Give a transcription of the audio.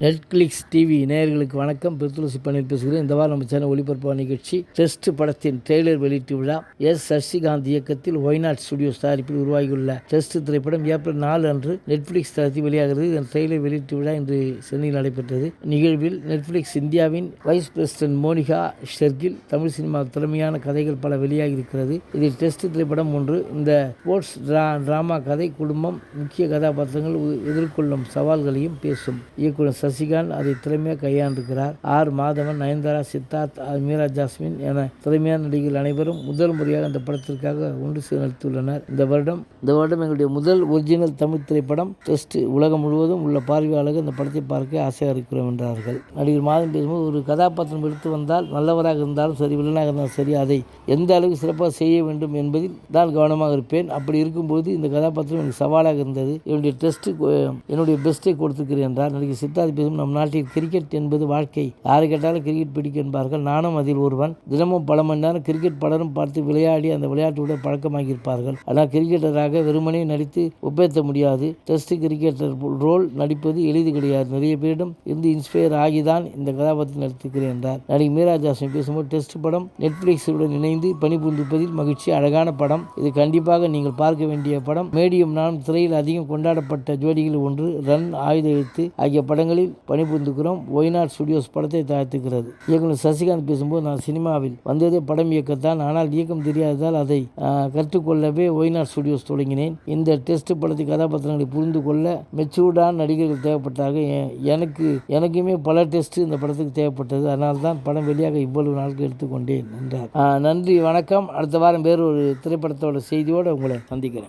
Netflix TV நேயர்களுக்கு வணக்கம். பிரித்துளசி பணியில் பேசுகிறேன். இந்த வாரம் நம்ம சேனல் ஒளிபரப்பு நிகழ்ச்சி டெஸ்ட் படத்தின் ட்ரெய்லர் வெளியீட்டு விழா. எஸ். சசிகாந்த் இயக்கத்தில் ஒய்நாட் ஸ்டுடியோஸ் தயாரிப்பில் உருவாகியுள்ள டெஸ்ட் திரைப்படம் ஏப்ரல் நாலு அன்று நெட்ஃப்ளிக்ஸ் தளத்தில் வெளியாகிறது. இதன் ட்ரெய்லர் வெளியீட்டு விழா இன்று சென்னையில் நடைபெற்றது. நிகழ்வில் நெட்ஃப்ளிக்ஸ் இந்தியாவின் vice president Monika Shergill Tamil cinema திறமையான கதைகள் பல வெளியாகி இருக்கிறது இதில் டெஸ்ட் திரைப்படம் ஒன்று இந்த ஸ்போர்ட்ஸ் டிரா டிராமா கதை குடும்பம் முக்கிய கதாபாத்திரங்கள் உ- எதிர்கொள்ளும் சவால்களையும் பேசும். இயக்குனர் சசிகாந்த் அதை திறமையாக கையாண்டிருக்கிறார். ஆர் மாதவன் நயன்தாரா சித்தார்த் ஆர் மீரா ஜாஸ்மின் என திறமையான நடிகர்கள் அனைவரும் முதல் முறையாக அந்த படத்திற்காக ஒன்று சேர்ந்து நடித்துள்ளனர் இந்த வருடம் இந்த வருடம் எங்களுடைய முதல் ஒரிஜினல் தமிழ் திரைப்படம் டெஸ்ட் உலகம் முழுவதும் உள்ள பார்வையாளர்கள் இந்த படத்தை பார்க்க ஆசையாக இருக்கிறோம் என்றார்கள். நடிகர் மாதம் பேசும்போது ஒரு கதாபாத்திரம் எடுத்து வந்தால் நல்லவராக இருந்தாலும் சரி வில்லனாக இருந்தாலும் சரி அதை எந்த அளவுக்கு சிறப்பாக செய்ய வேண்டும் என்பதில் தான் கவனமாக இருப்பேன். அப்படி இருக்கும்போது இந்த கதாபாத்திரம் எனக்கு சவாலாக இருந்தது. என்னுடைய டெஸ்ட் என்னுடைய பெஸ்ட்டை கொடுத்துக்கிறேன் என்றார். நடிகர் சித்தார்த் பேசும் நம் நாட்டில் கிரிக்கெட் என்பது வாழ்க்கை. யாரு கேட்டாலும் கிரிக்கெட் பிடிக்கும் என்பார்கள். நானும் அதில் ஒருவன். தினமும் பல மணி நேரம் கிரிக்கெட் பலரும் பார்த்து விளையாடி அந்த விளையாட்டுடன் பழக்கமாகி இருப்பார்கள் ஆனால் கிரிக்கெட்டராக வெறுமனே நடித்து ஒப்பேற்ற முடியாது. டெஸ்ட் கிரிக்கெட்டர் ரோல் நடிப்பது எளிது கிடையாது. நிறைய பேரிடம் இருந்து இன்ஸ்பயர் ஆகிதான் இந்த கதாபாத்திரம் நடித்திருக்கிறேன் என்றார். நடிகை மீரா ஜாஸ்மின் பேசும்போது டெஸ்ட் படம் நெட்ஃபிளிக்ஸுடன் இணைந்து பணிபுரிந்திருப்பதில் மகிழ்ச்சி. அழகான படம். இது கண்டிப்பாக நீங்கள் பார்க்க வேண்டிய படம். மேடியம் நான் திரையில் அதிகம் கொண்டாடப்பட்ட ஜோடிகள் ஒன்று ரன் ஆயுத எழுத்து ஆகிய படங்களில் பணிபுரிந்துக்கிறோம். ஒய்நாட் ஸ்டுடியோஸ் படத்தை தயாரித்துக்கிறது இயக்குனர் சசிகாந்த் பேசும்போது நான் சினிமாவில் வந்ததே படம் இயக்கத்தான். ஆனால் இயக்கம் தெரியாததால் அதை கற்றுக்கொள்ளவே ஒய்நாட் ஸ்டுடியோஸ் தொடங்கினேன். இந்த டெஸ்ட் படத்தின் கதாபாத்திரங்களை புரிந்து கொள்ள மெச்சூர்டான நடிகர்கள் தேவைப்பட்டார்கள். எனக்கு எனக்குமே பல டெஸ்ட் இந்த படத்துக்கு தேவைப்பட்டது. அதனால் தான் படம் வெளியாக இவ்வளவு நாட்கள் எடுத்துக்கொண்டேன் என்றார். நன்றி வணக்கம். அடுத்த வாரம் வேறு ஒரு திரைப்படத்தோட செய்தியோடு உங்களை சந்திக்கிறேன்.